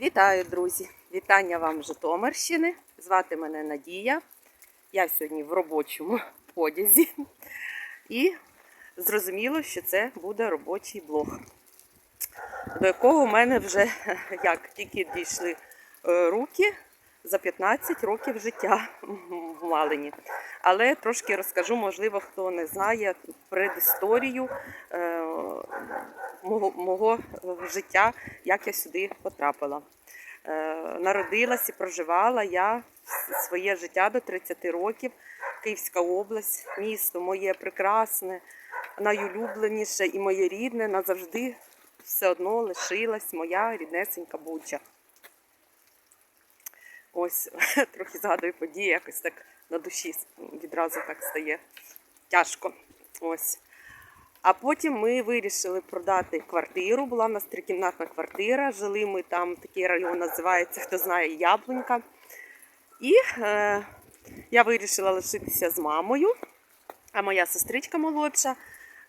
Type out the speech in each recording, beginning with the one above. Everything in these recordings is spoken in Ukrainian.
Вітаю, друзі! Вітання вам з Житомирщини. Звати мене Надія. Я сьогодні в робочому одязі. І зрозуміло, що це буде робочий блог, до якого в мене вже як тільки дійшли е, руки за 15 років життя в Малині. Але трошки розкажу, можливо, хто не знає предісторію е, мого, мого е, життя, як я сюди потрапила. Е, Народилась і проживала я своє життя до 30 років. Київська область, місто моє прекрасне, найулюбленіше і моє рідне назавжди все одно лишилась моя ріднесенька Буча. Ось трохи згадую події, якось так на душі відразу так стає тяжко. Ось. А потім ми вирішили продати квартиру. Була в нас трикімнатна квартира. Жили ми там, такий район називається, хто знає, Яблунька. І е, я вирішила лишитися з мамою, а моя сестричка молодша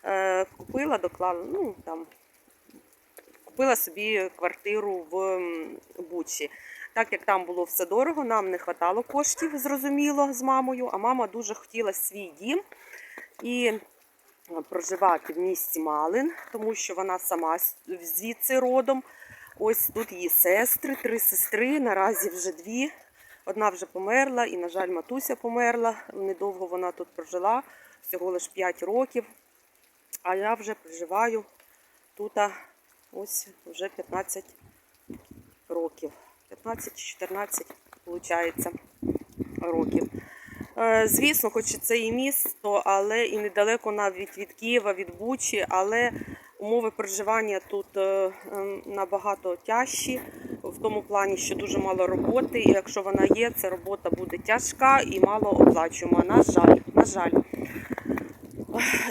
е, купила, доклала, ну там купила собі квартиру в Бучі. Так як там було все дорого, нам не вистачало коштів, зрозуміло, з мамою, а мама дуже хотіла свій дім і проживати в місті Малин, тому що вона сама звідси родом. Ось тут її сестри, три сестри, наразі вже дві. Одна вже померла, і, на жаль, матуся померла. Недовго вона тут прожила, всього лише 5 років. А я вже проживаю тут ось вже 15 років. 15-14, виходить, років. Е, Звісно, хоч це і місто, але і недалеко навіть від Києва, від Бучі, але умови проживання тут е, ем, набагато тяжчі, в тому плані, що дуже мало роботи, і якщо вона є, ця робота буде тяжка і мало оплачуємо. На жаль, на жаль.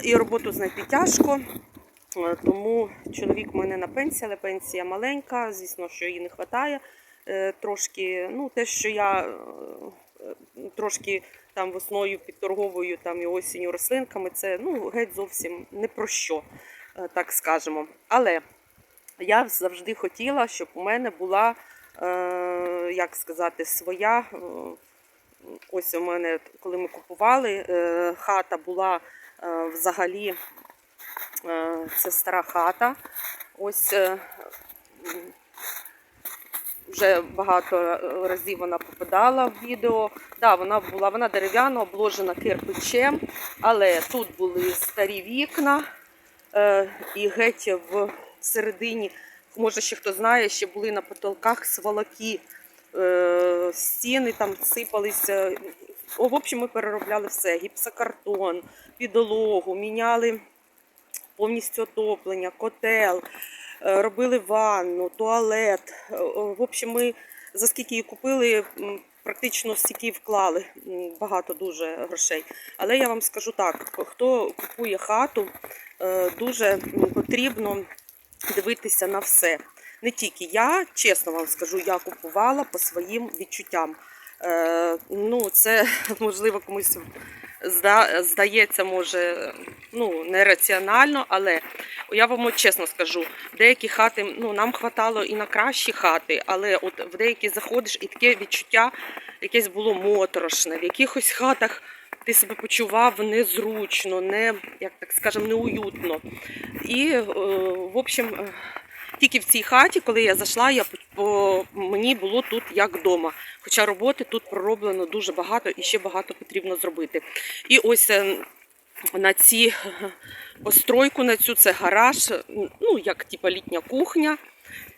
І роботу знайти тяжко. Е, Тому чоловік в мене на пенсії, але пенсія маленька, звісно, що її не вистачає. Трошки, ну, те, що я трошки там весною підторговую там і осінню рослинками, це ну, геть зовсім не про що, е, так скажемо. Але я завжди хотіла, щоб у мене була, е, як сказати, своя. е, Ось у мене, коли ми купували, е, хата була е, взагалі, е, це стара хата. Ось е, вже багато разів вона попадала в відео. Да, вона була вона дерев'яна, обложена кирпичем, але тут були старі вікна е, і геть в середині, може ще хто знає, ще були на потолках сволоки, е, стіни там сипалися. О, в общем, ми переробляли все: гіпсокартон, підлогу, міняли повністю отоплення, котел, робили ванну, туалет. Е, В общем, ми за скільки її купили, практично стільки вклали. Багато дуже грошей. Але я вам скажу так: хто купує хату, е, дуже потрібно дивитися на все. Не тільки я, чесно вам скажу, я купувала по своїм відчуттям. Е, ну, це можливо комусь здається, може, ну, нераціонально, але я вам чесно скажу, деякі хати, ну, нам хватало і на кращі хати, але от в деякі заходиш і таке відчуття якесь було моторошне. В якихось хатах ти себе почував незручно, не, як так скажемо, неуютно. І, е, в общем, е, тільки в цій хаті, коли я зайшла, я по- мені було тут як вдома. Хоча роботи тут пророблено дуже багато і ще багато потрібно зробити. І ось е, на ці постройку, на цю це гараж, ну як типа літня кухня.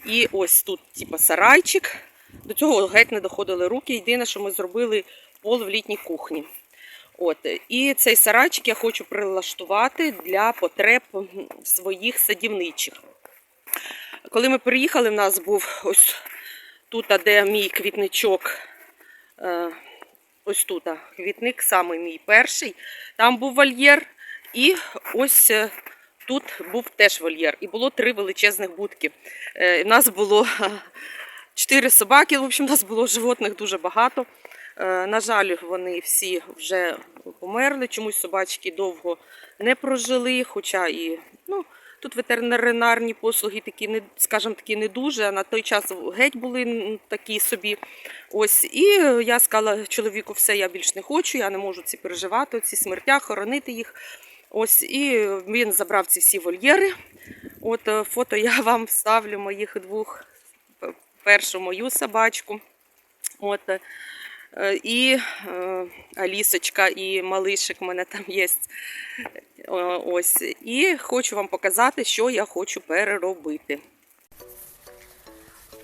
І ось тут, типа, сарайчик. До цього геть не доходили руки. Єдине, що ми зробили пол в літній кухні. От. І цей сарайчик я хочу прилаштувати для потреб своїх садівничих. Коли ми приїхали, в нас був ось тут, де мій квітничок, е, ось тут квітник, саме мій перший. Там був вольєр, і ось е, тут був теж вольєр. І було три величезних будки. Е, У нас було чотири собаки, в общем, у нас було животних дуже багато. Е, На жаль, вони всі вже померли. Чомусь собачки довго не прожили, хоча і ну, Тут ветеринарні послуги такі, не, скажімо, такі не дуже, на той час геть були такі собі. Ось, і я сказала чоловіку, все, я більш не хочу, я не можу ці переживати, ці смертя, хоронити їх. Ось, і він забрав ці всі вольєри. От е, фото я вам вставлю моїх двох. Першу мою собачку. От, е, і е, Алісочка, і малишик в мене там є. Е, Ось. І хочу вам показати, що я хочу переробити.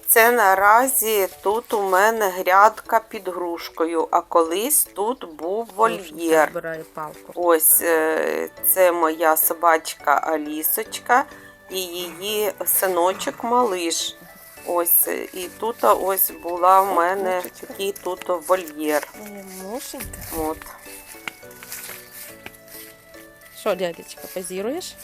Це наразі тут у мене грядка під грушкою, а колись тут був вольєр. Ось е, це моя собачка Алісочка і її синочок Малиш. Ось е, і тут ось була в мене такий тут вольєр. Моя. От. Що, дядечка, позируєш?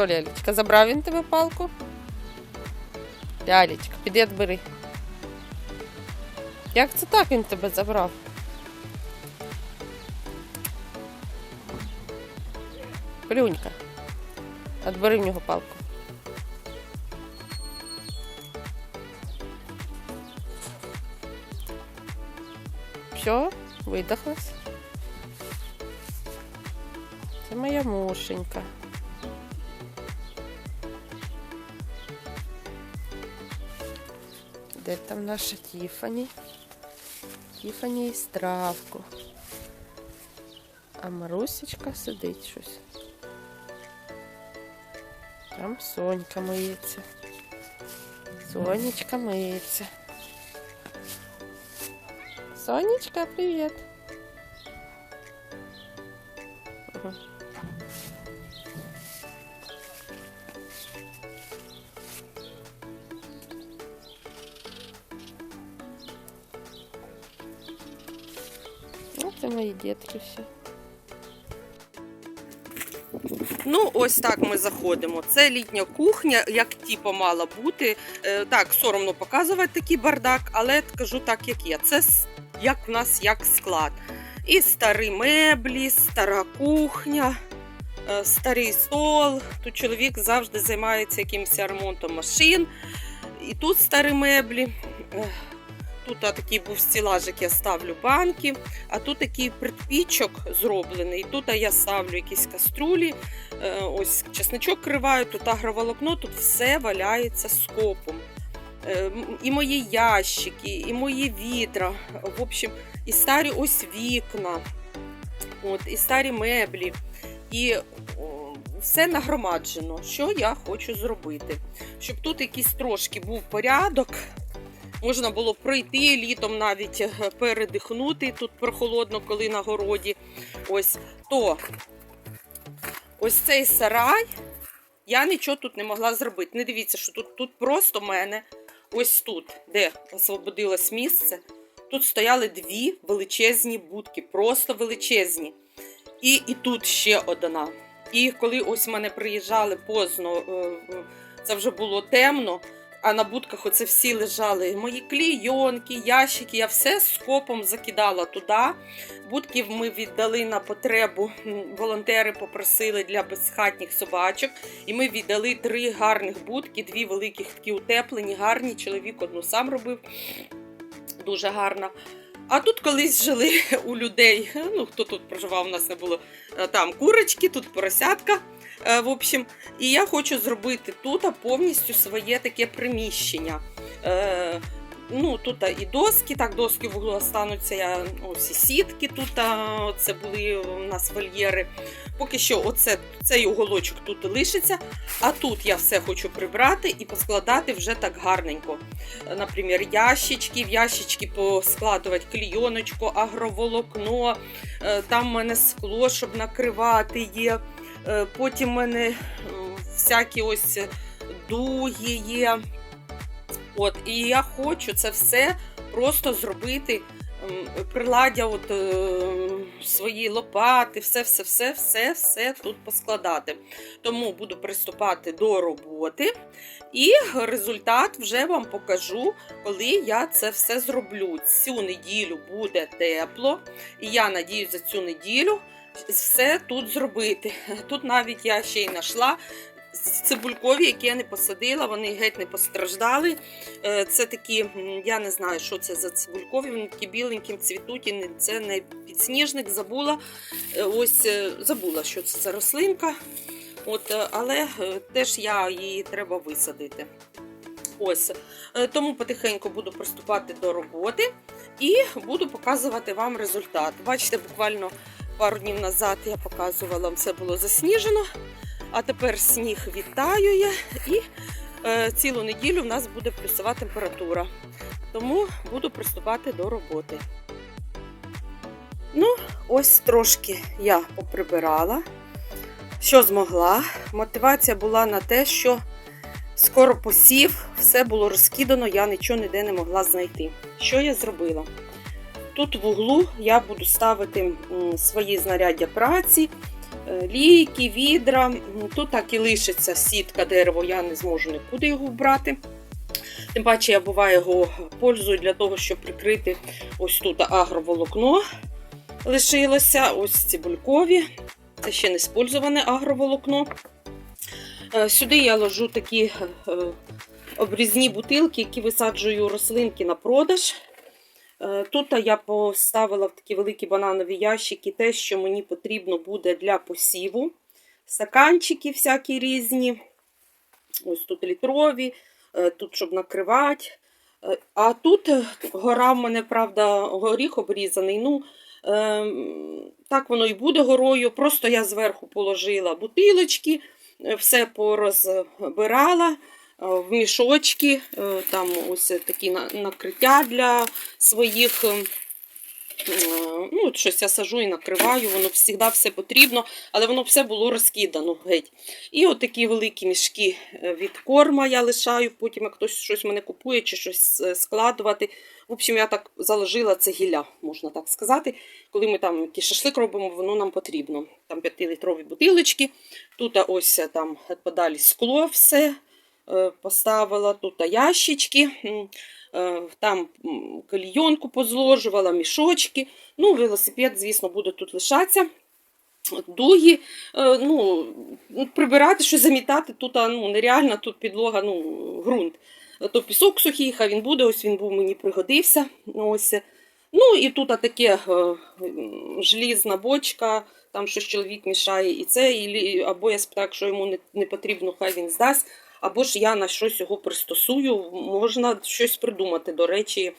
Що, Лялечка, забрав він тебе палку? Лялечка, піди бери. Як це так він тебе забрав? Плюнька. Отбери в нього палку. Все, видохлась. Це моя мушенька. Де там наша Тіфані? Тіфані і стравку. А Марусечка сидить щось. Там Сонька миється. Сонечка миється. Сонечка, привіт. Дітки. Ну, ось так ми заходимо. Це літня кухня, як типу мала бути. Е, Так, соромно показувати такий бардак, але кажу так, як є. Це як в нас як склад. І старі меблі, стара кухня, е, старий стол. Тут чоловік завжди займається якимось ремонтом машин. І тут старі меблі. Тут такий був стілажик, я ставлю банки, а тут такий предпічок зроблений. Тут я ставлю якісь каструлі, Е, ось чесничок криваю, тут агроволокно, тут все валяється скопом. Е, І мої ящики, і мої відра, в общем, і старі ось вікна, от, і старі меблі. І все нагромаджено. Що я хочу зробити? Щоб тут якийсь трошки був порядок. Можна було пройти літом навіть е, передихнути тут прохолодно, коли на городі. Ось то ось цей сарай я нічого тут не могла зробити. Не дивіться, що тут, тут просто мене ось тут, де освободилось місце, тут стояли дві величезні будки, просто величезні. І, і тут ще одна. І коли ось мене приїжджали поздно, е, це вже було темно. А на будках оце всі лежали мої клійонки, ящики. Я все скопом закидала туди. Будки ми віддали на потребу. Волонтери попросили для безхатніх собачок. І ми віддали три гарних будки, дві великих такі утеплені, гарні. Чоловік одну сам робив. Дуже гарна. А тут колись жили у людей. Ну, хто тут проживав, у нас не було е, там курочки, тут поросятка. Е, В общем, і я хочу зробити тут повністю своє таке приміщення. Е, Ну, тут і доски, так, доски в углу остануться. Я, ось і сітки тут, це були у нас вольєри. Поки що оце, цей уголочок тут лишиться, а тут я все хочу прибрати і поскладати вже так гарненько. Е, Наприклад, ящички, в ящички поскладувати клійоночку, агроволокно, там в мене скло, щоб накривати є. Е, Потім в мене всякі ось дуги є. От, і я хочу це все просто зробити приладдя, от, е, свої лопати, все, все, все, все, все тут поскладати. Тому буду приступати до роботи. І результат вже вам покажу, коли я це все зроблю. Цю неділю буде тепло, і я надіюсь за цю неділю все тут зробити. Тут навіть я ще й знайшла цибулькові, які я не посадила, вони геть не постраждали. Е, Це такі, я не знаю, що це за цибулькові, вони такі біленькі цвітуть, це не підсніжник, забула. Е, Ось е, забула, що це за рослинка. От, але теж я її треба висадити. Ось. Тому потихеньку буду приступати до роботи і буду показувати вам результат. Бачите, буквально пару днів назад я показувала, все було засніжено, а тепер сніг відтаює і е, цілу неділю в нас буде плюсова температура. Тому буду приступати до роботи. Ну, ось трошки я поприбирала, що змогла. Мотивація була на те, що скоро посів, все було розкидано, я нічого ніде не могла знайти. Що я зробила? Тут в углу я буду ставити свої знаряддя праці, е, лійки, відра. Тут так і лишиться сітка дерево, я не зможу нікуди його вбрати. Тим паче я буває його пользую для того, щоб прикрити ось тут агроволокно лишилося, ось цибулькові. Це ще не спользоване агроволокно. Е, Сюди я ложу такі е, обрізні бутилки, які висаджую рослинки на продаж. Е, Тут я поставила в такі великі бананові ящики те, що мені потрібно буде для посіву. Стаканчики всякі різні. Ось тут літрові, е, тут щоб накривати. Е, А тут гора в мене, правда, горіх обрізаний. Ну, е, так воно і буде горою. Просто я зверху положила бутилочки, все порозбирала в мішочки. Е, Там ось такі накриття для своїх. е, е, Ну, щось я сажу і накриваю, воно завжди все потрібно, але воно все було розкидано геть. І от такі великі мішки е, від корма я лишаю, потім як хтось щось мене купує чи щось е, складувати. В общем, я так заложила це гілля, можна так сказати. Коли ми там якийсь шашлик робимо, воно нам потрібно. Там 5-літрові бутилочки. Тут ось е, там подалі скло все е, поставила, тут ящички. е, Там кальйонку позложувала, мішочки. Ну, велосипед, звісно, буде тут лишатися. Дуги, е, ну, прибирати, щось замітати, тут ну, нереально, тут підлога, ну, ґрунт. То пісок сухий, хай він буде, ось він був мені пригодився. Ось. Ну і тут таке е, желізна бочка, там щось чоловік мішає і це, і, або я спитаю, якщо йому не, не потрібно, хай він здасть. Або ж я на щось його пристосую, можна щось придумати, до речі, е,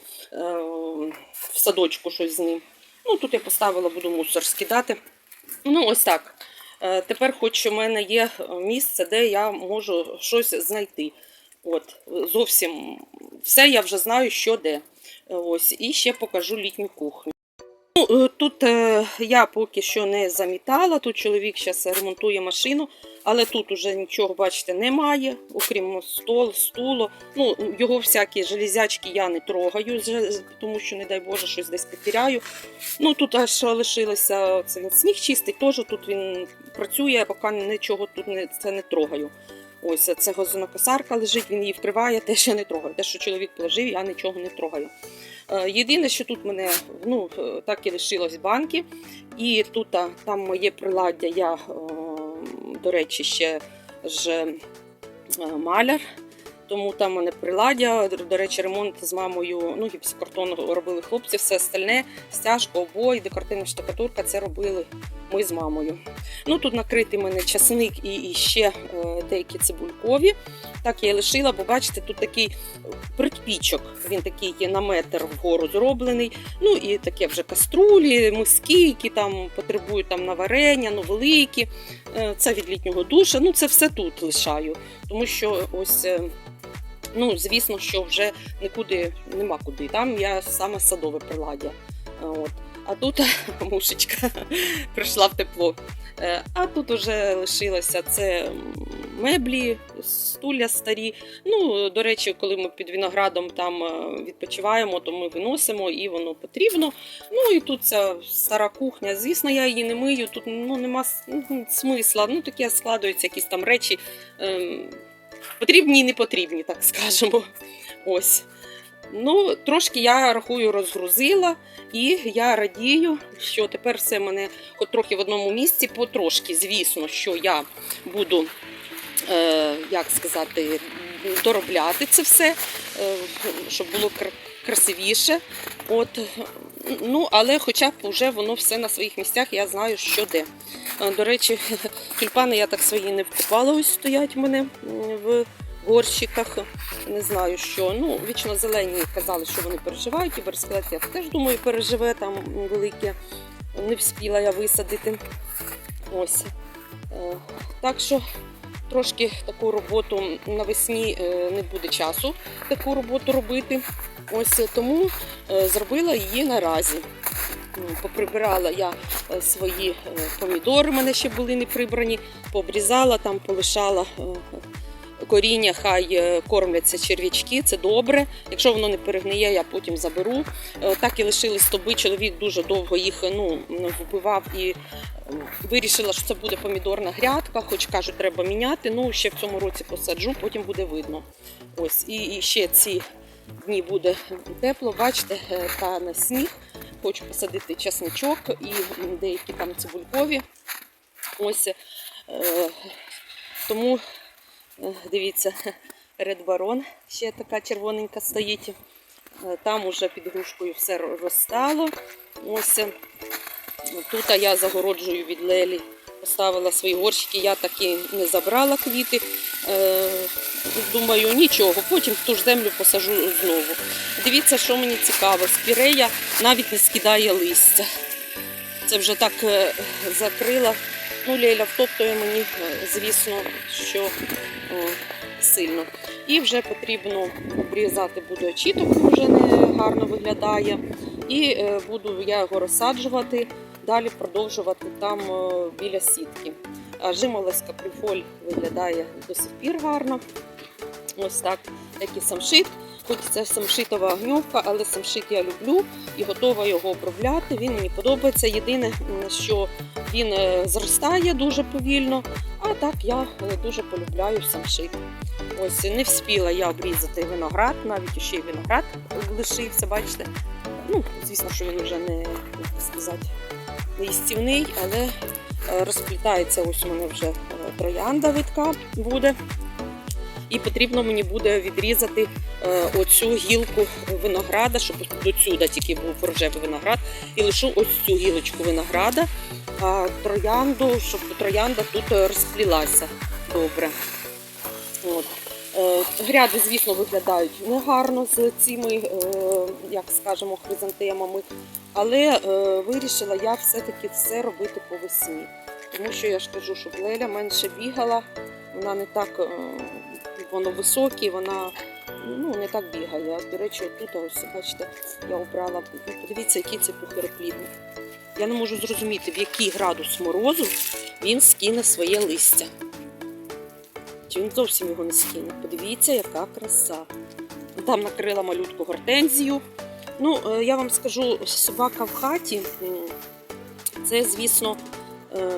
в садочку щось з ним. Ну, тут я поставила, буду мусор скидати. Ну, ось так. Е, Тепер хоч у мене є місце, де я можу щось знайти. От, зовсім все я вже знаю, що де. Е, Ось, і ще покажу літню кухню. Ну, е, тут е, я поки що не замітала, тут чоловік зараз ремонтує машину, але тут уже нічого, бачите, немає, окрім стол, стулу. Ну, його всякі железячки я не трогаю, тому що, не дай Боже, щось десь потеряю. Ну, тут аж лишилося це він сніг чистий, теж тут він працює, поки нічого тут не, це не трогаю. Ось це газонокосарка лежить, він її вкриває, теж я не трогаю. Те, що чоловік положив, я нічого не трогаю. Е, Єдине, що тут мене ну, е, так і лишилось банки. І тут там моє приладдя, я, е, до речі, ще ж маляр. Тому там у мене приладдя. До речі, ремонт з мамою, ну, гіпсокартон робили хлопці, все остальне, стяжка, обой, декоративна штукатурка, це робили ми з мамою. Ну, тут накритий мене часник і, і ще е, деякі цибулькові. Так я лишила, бо бачите, тут такий притпічок. Він такий є на метр вгору зроблений. Ну і таке вже каструлі, миски, які там потребують там на ну великі. Е, Це від літнього душа. Ну, це все тут лишаю. Тому що ось. е, Ну, звісно, що вже нікуди нема куди. Там я саме садове приладдя. От. А тут мушечка прийшла в тепло. Е, А тут уже лишилося це меблі, стуля старі. Ну, до речі, коли ми під виноградом там е, відпочиваємо, то ми виносимо і воно потрібно. Ну і тут ця стара кухня. Звісно, я її не мию. Тут ну, нема ну, смисла. Ну, таке складаються якісь там речі. Ем, потрібні і не потрібні, так скажемо. Ось. Ну, трошки я рахую, розгрузила, і я радію, що тепер все мене хоч трохи в одному місці, потрошки, звісно, що я буду, е, як сказати, доробляти це все, е, щоб було красивіше. От, ну, але хоча б вже воно все на своїх місцях, я знаю, що де. Е, До речі, тюльпани я так свої не вкопала, ось стоять в мене в горщиках. Не знаю що. Ну, вічно зелені казали, що вони переживають, і бересклет я теж думаю, переживе там велике. Не вспіла я висадити. Ось. Е, Так що трошки таку роботу навесні е, не буде часу таку роботу робити. Ось е, тому зробила її наразі. Поприбирала я свої помідори, в мене ще були не прибрані, пообрізала там, полишала коріння, хай е, кормляться черв'ячки, це добре. Якщо воно не перегниє, я потім заберу. Е, Так і лишили стоби. Чоловік дуже довго їх ну, вбивав і е, вирішила, що це буде помідорна грядка, хоч кажуть, треба міняти. Ну, ще в цьому році посаджу, потім буде видно. Ось, і, і ще ці дні буде тепло. Бачите, та на сніг. Хочу посадити часничок і деякі там цибулькові. Ось тому Дивіться, Red Baron ще така червоненька стоїть. Е, Там уже під грушкою все розстало. Ось е, тут я загороджую від лелі. Поставила свої горщики, я таки не забрала квіти. Е, думаю, нічого, потім ту ж землю посажу знову. Дивіться, що мені цікаво, спірея навіть не скидає листя. Це вже так е, закрила. Ну, Леля втоптує мені, е, звісно, що сильно. І вже потрібно обрізати буду очіток, вже не гарно виглядає. І е, буду я його розсаджувати, далі продовжувати там біля сітки. А жимолоська прифоль виглядає до сих пір гарно. Ось так, як і самшит. Хоч це самшитова огньовка, але самшит я люблю і готова його обробляти. Він мені подобається. Єдине, що він е, зростає дуже повільно, а так я е, дуже полюбляю самшит. Ось не вспіла я обрізати виноград, навіть ще й виноград лишився, бачите. Ну, звісно, що він вже не сказати, не їстівний, але е, розплітається ось у мене вже троянда витка буде. І потрібно мені буде відрізати е, оцю гілку винограда, щоб до сюди тільки був рожевий виноград. І лишу ось цю гілочку винограда, а троянду, щоб троянда тут е, розплілася добре. От. Е, Гряди, звісно, виглядають негарно з цими, як скажемо, хризантемами, але вирішила я все-таки все робити по весні. Тому що я ж кажу, щоб Леля менше бігала, вона не так воно високе, вона ну, не так бігає. До речі, тут ось, бачите, я обрала. Подивіться, який це пухироплідник. Я не можу зрозуміти, в який градус морозу він скине своє листя. Чи він зовсім його не скине? Подивіться, яка краса. Там накрила малютку гортензію. Ну, е, я вам скажу, собака в хаті це, звісно, е,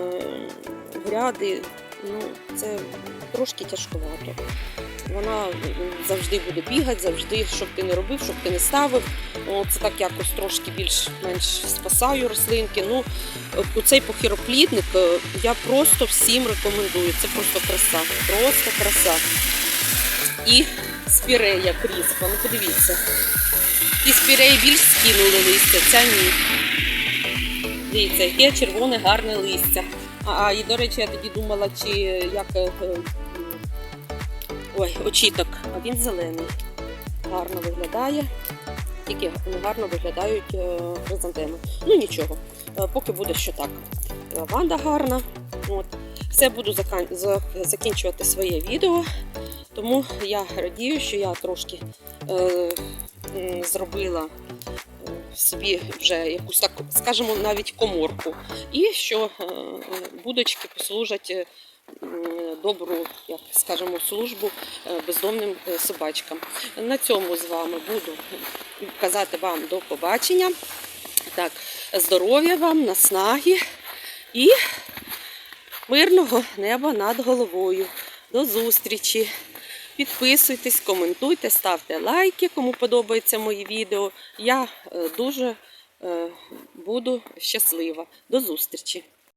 гряди, ну, це трошки тяжковато. Вона завжди буде бігати, завжди, щоб ти не робив, щоб ти не ставив. Це так якось трошки більш-менш спасаю рослинки. Ну, е, цей похироплідник е, я просто всім рекомендую. Це просто краса. Просто краса. І спірея кріспа. Ну подивіться. І спіреї більш скинули листя, ця ні. Дивіться, яке червоне гарне листя. А, і до речі, я тоді думала, чи як е, е, ой, очіток, а він зелений. Гарно виглядає. Тільки гарно виглядають е, хризантеми. Ну нічого, поки буде що так. Лаванда гарна. От. Все буду закінчувати своє відео. Тому я радію, що я трошки е, зробила собі вже якусь так, скажімо, навіть коморку. І що е, будочки послужать е, добру, як скажемо, службу е, бездомним собачкам. На цьому з вами буду казати вам до побачення. Так, здоров'я вам, наснаги і мирного неба над головою. До зустрічі! Підписуйтесь, коментуйте, ставте лайки, кому подобаються мої відео. Я е, дуже е, буду щаслива. До зустрічі!